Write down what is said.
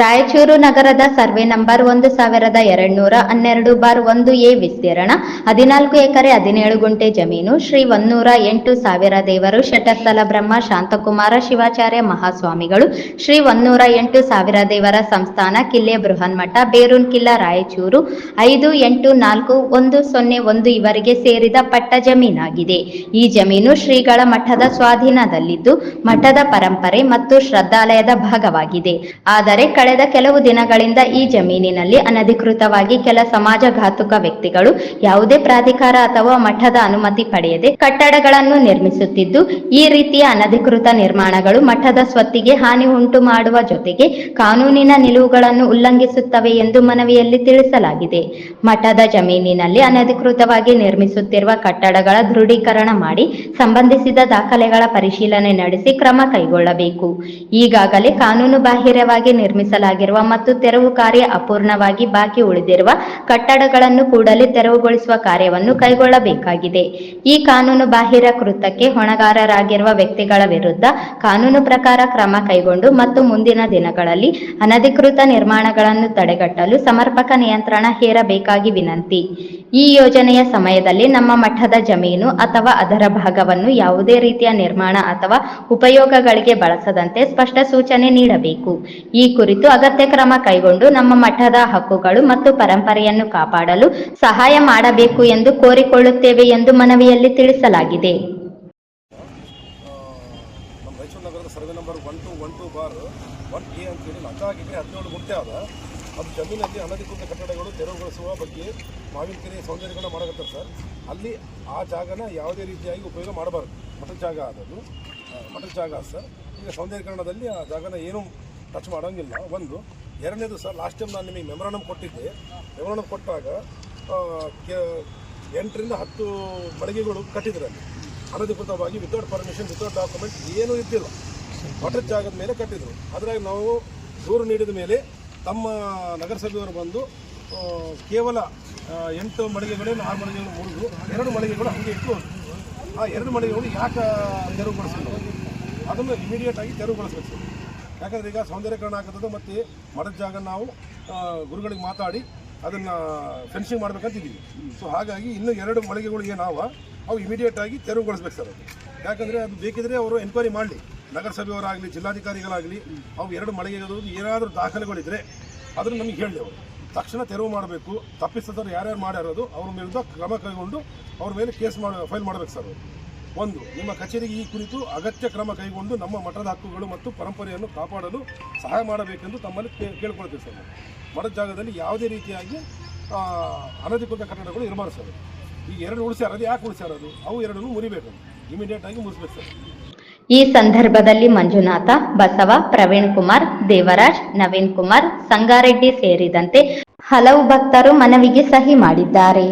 ರಾಯಚೂರು ನಗರದ survey number ಒಂದು ಸಾವಿರದ ಎರಡ್ನೂರ ಹನ್ನೆರಡು ಬಾರ್ ಒಂದು ಎ ವಿಸ್ತೀರ್ಣ, ಹದಿನಾಲ್ಕು ಎಕರೆ ಹದಿನೇಳು ಗುಂಟೆ ಜಮೀನು, ಶ್ರೀ ಒಂದೂರ ಎಂಟು ಸಾವಿರ ದೇವರು, ಶಟಸ್ಥಲ ಬ್ರಹ್ಮ, ಶಾಂತಕುಮಾರ ಶಿವಾಚಾರ್ಯ ಮಹಾಸ್ವಾಮಿಗಳು, ಶ್ರೀ ಒಂದೂರ ಎಂಟು ಸಾವಿರ ದೇವರ ಸಂಸ್ಥಾನ, ಕಿಲ್ಲೆ ಬೃಹನ್ಮಠ, ಬೇರೂನ್ ಕಿಲ್ಲಾ, ರಾಯಚೂರು, ಐದು ಎಂಟು ನಾಲ್ಕು ಒಂದು ಸೊನ್ನೆ ಒಂದು ಇವರಿಗೆ ಸೇರಿದ ಪಟ್ಟ ಜಮೀನಾಗಿದೆ. ಈ ಜಮೀನು ಶ್ರೀಗಳ ಮಠದ ಸ್ವಾಧೀನದಲ್ಲಿದ್ದು, ಮಠದ ಪರಂಪರೆ ಮತ್ತು ಶ್ರದ್ಧಾಲಯದ ಭಾಗವಾಗಿದೆ. ಆದರೆ ಕಳೆದ ಕೆಲವು ದಿನಗಳಿಂದ ಈ ಜಮೀನಿನಲ್ಲಿ ಅನಧಿಕೃತವಾಗಿ ಕೆಲ ಸಮಾಜಘಾತುಕ ವ್ಯಕ್ತಿಗಳು ಯಾವುದೇ ಪ್ರಾಧಿಕಾರ ಅಥವಾ ಮಠದ ಅನುಮತಿ ಪಡೆಯದೆ ಕಟ್ಟಡಗಳನ್ನು ನಿರ್ಮಿಸುತ್ತಿದ್ದು, ಈ ರೀತಿಯ ಅನಧಿಕೃತ ನಿರ್ಮಾಣಗಳು ಮಠದ ಸ್ವತ್ತಿಗೆ ಹಾನಿ ಉಂಟು ಮಾಡುವ ಜೊತೆಗೆ ಕಾನೂನಿನ ನಿಲುವುಗಳನ್ನು ಉಲ್ಲಂಘಿಸುತ್ತವೆ ಎಂದು ಮನವಿಯಲ್ಲಿ ತಿಳಿಸಲಾಗಿದೆ. ಮಠದ ಜಮೀನಿನಲ್ಲಿ ಅನಧಿಕೃತವಾಗಿ ನಿರ್ಮಿಸುತ್ತಿರುವ ಕಟ್ಟಡಗಳ ದೃಢೀಕರಣ ಮಾಡಿ ಸಂಬಂಧಿಸಿದ ದಾಖಲೆಗಳ ಪರಿಶೀಲನೆ ನಡೆಸಿ ಕ್ರಮ ಕೈಗೊಳ್ಳಬೇಕು. ಈಗಾಗಲೇ ಕಾನೂನು ಬಾಹಿರವಾಗಿ ನಿರ್ಮಿಸಲಾಗಿರುವ ಮತ್ತು ತೆರವು ಕಾರ್ಯ ಅಪೂರ್ಣವಾಗಿ ಬಾಕಿ ಉಳಿದಿರುವ ಕಟ್ಟಡಗಳನ್ನು ಕೂಡಲೇ ತೆರವುಗೊಳಿಸುವ ಕಾರ್ಯವನ್ನು ಕೈಗೊಳ್ಳಬೇಕಾಗಿದೆ. ಈ ಕಾನೂನು ಬಾಹಿರ ಕೃತಕ್ಕೆ ಹೊಣೆಗಾರರಾಗಿರುವ ವ್ಯಕ್ತಿಗಳ ವಿರುದ್ಧ ಕಾನೂನು ಪ್ರಕಾರ ಕ್ರಮ ಕೈಗೊಂಡು ಮತ್ತು ಮುಂದಿನ ದಿನಗಳಲ್ಲಿ ಅನಧಿಕೃತ ನಿರ್ಮಾಣಗಳನ್ನು ತಡೆಗಟ್ಟಲು ಸಮರ್ಪಕ ನಿಯಂತ್ರಣ ಹೇರಬೇಕಾಗಿ ವಿನಂತಿ. ಈ ಯೋಜನೆಯ ಸಮಯದಲ್ಲಿ ನಮ್ಮ ಮಠದ ಜಮೀನು ಅಥವಾ ಅದರ ಭಾಗವನ್ನು ಯಾವುದೇ ರೀತಿಯ ನಿರ್ಮಾಣ ಅಥವಾ ಉಪಯೋಗಗಳಿಗೆ ಬಳಸದಂತೆ ಸ್ಪಷ್ಟ ಸೂಚನೆ ನೀಡಬೇಕು. ಈ ಕುರಿತು ಅಗತ್ಯ ಕ್ರಮ ಕೈಗೊಂಡು ನಮ್ಮ ಮಠದ ಹಕ್ಕುಗಳು ಮತ್ತು ಪರಂಪರೆಯನ್ನು ಕಾಪಾಡಲು ಸಹಾಯ ಮಾಡಬೇಕು ಎಂದು ಕೋರಿಕೊಳ್ಳುತ್ತೇವೆ ಎಂದು ಮನವಿಯಲ್ಲಿ ತಿಳಿಸಲಾಗಿದೆ. Survey number one two one two bar one A ಅಂತೇಳಿ ಹದಿನೇಳು ಗುಂಟೆ ಆದ. ಅದು ಜಮೀನಲ್ಲಿ ಅನಧಿಕೃತ ಕಟ್ಟಡಗಳು ತೆರವುಗೊಳಿಸುವ ಬಗ್ಗೆ ಮಾವಿನಕೆರೆ ಸೌಂದರ್ಯಗಳನ್ನ ಮಾಡಕತ್ತಾರೆ ಸರ್. ಅಲ್ಲಿ ಆ ಜಾಗನ ಯಾವುದೇ ರೀತಿಯಾಗಿ ಉಪಯೋಗ ಮಾಡಬಾರ್ದು. ಮಠದ ಜಾಗ ಆ, ಮಠದ ಜಾಗ ಸರ್. ಈಗ ಸೌಂದರ್ಯಕರಣದಲ್ಲಿ ಆ ಜಾಗನ ಏನೂ ಟಚ್ ಮಾಡೋಂಗಿಲ್ಲ. ಒಂದು ಎರಡನೇದು ಸರ್ ಲಾಸ್ಟ್ ಟೈಮ್ ನಾನು ನಿಮಗೆ ಮೆಮೊರಾಂಡಮ್ ಕೊಟ್ಟಿದ್ದೆ. ಮೆಮೊರಾಂಡಮ್ ಕೊಟ್ಟಾಗ ಎಂಟರಿಂದ ಹತ್ತು ಮಳಿಗೆಗಳು ಕಟ್ಟಿದ್ರು ಅಲ್ಲಿ. ಅನಧಿಕೃತವಾಗಿ ವಿತೌಟ್ ಪರ್ಮಿಷನ್ ವಿತೌಟ್ ಡಾಕ್ಯುಮೆಂಟ್ ಏನೂ ಇದ್ದಿಲ್ಲ. ಮಠದ ಜಾಗದ ಮೇಲೆ ಕಟ್ಟಿದ್ರು. ಅದ್ರಾಗ ನಾವು ದೂರು ನೀಡಿದ ಮೇಲೆ ತಮ್ಮ ನಗರಸಭೆಯವರು ಬಂದು ಕೇವಲ ಎಂಟು ಮಳಿಗೆಗಳೇನು ಆರು ಮಳಿಗೆಗಳು ಮುರಿದು, ಎರಡು ಮಳಿಗೆಗಳು ಹಾಗೆ ಇಟ್ಟು ಆ ಎರಡು ಮಳಿಗೆಗಳು ಯಾಕೆ ತೆರವುಗೊಳಿಸಿಲ್ಲ? ಅದನ್ನು ಇಮಿಡಿಯೇಟ್ ಆಗಿ ತೆರವುಗೊಳಿಸ್ಬೇಕು. ಸರ್ ಯಾಕಂದ್ರೆ ಈಗ ಸೌಂದರ್ಯಕರಣ ಆಗುತ್ತದೆ ಮತ್ತು ಮಡದ ಜಾಗ ನಾವು ಗುರುಗಳಿಗೆ ಮಾತಾಡಿ ಅದನ್ನು ಫೆನ್ಸಿಂಗ್ ಮಾಡ್ಬೇಕಂತಿದ್ದೀವಿ. ಸೊ ಹಾಗಾಗಿ ಇನ್ನೂ ಎರಡು ಮಳಿಗೆಗಳು ಏನಾವ ಅವು ಇಮಿಡಿಯೇಟ್ ಆಗಿ ತೆರವುಗೊಳಿಸ್ಬೇಕು ಸರ್ ಅದು. ಯಾಕಂದರೆ ಅದು ಬೇಕಿದ್ರೆ ಅವರು ಎನ್ಕ್ವೈರಿ ಮಾಡಲಿ. ನಗರಸಭೆಯವರಾಗಲಿ, ಜಿಲ್ಲಾಧಿಕಾರಿಗಳಾಗಲಿ, ಅವು ಎರಡು ಮಳಿಗೆಗಳು ಏನಾದರೂ ದಾಖಲೆಗಳಿದ್ರೆ ಅದನ್ನು ನಮಗೆ ಹೇಳಿ ತಕ್ಷಣ ತೆರವು ಮಾಡಬೇಕು. ತಪ್ಪಿಸಿದವರು ಯಾರ್ಯಾರು ಮಾಡ್ಯಾರೋದು, ಅವ್ರ ವಿರುದ್ಧ ಕ್ರಮ ಕೈಗೊಂಡು ಅವ್ರ ಮೇಲೆ ಕೇಸ್ ಮಾಡ, ಫೈಲ್ ಮಾಡಬೇಕು ಸರ್ ಒಂದು, ನಿಮ್ಮ ಕಚೇರಿಗೆ ಈ ಕುರಿತು ಅಗತ್ಯ ಕ್ರಮ ಕೈಗೊಂಡು ನಮ್ಮ ಮಠದ ಹಕ್ಕುಗಳು ಮತ್ತು ಪರಂಪರೆಯನ್ನು ಕಾಪಾಡಲು ಸಹಾಯ ಮಾಡಬೇಕೆಂದು ತಮ್ಮಲ್ಲಿ ಕೇಳ್ಕೊಳ್ತೀವಿ ಸರ್. ಮಠದ ಜಾಗದಲ್ಲಿ ಯಾವುದೇ ರೀತಿಯಾಗಿ ಅನಧಿಕೃತ ಕಟ್ಟಡಗಳು ಇರಬಾರ್ದು ಸರ್. ಈಗ ಎರಡು ಉಳಿಸ್ಯಾರ ಅದು ಯಾಕೆ ಉಳಿಸ್ಯಾರ ಅವು ಎರಡನ್ನೂ ಮುರಿಬೇಕು. ಇಮಿಡಿಯೇಟ್ ಆಗಿ ಮುಗಿಸ್ಬೇಕು ಸರ್. ಈ ಸಂದರ್ಭದಲ್ಲಿ ಮಂಜುನಾಥ, ಬಸವ, ಪ್ರವೀಣ್ ಕುಮಾರ್, ದೇವರಾಜ್, ನವೀನ್ ಕುಮಾರ್, ಸಂಗಾರೆಡ್ಡಿ ಸೇರಿದಂತೆ ಹಲವು ಭಕ್ತರು ಮನವಿಗೆ ಸಹಿ ಮಾಡಿದ್ದಾರೆ.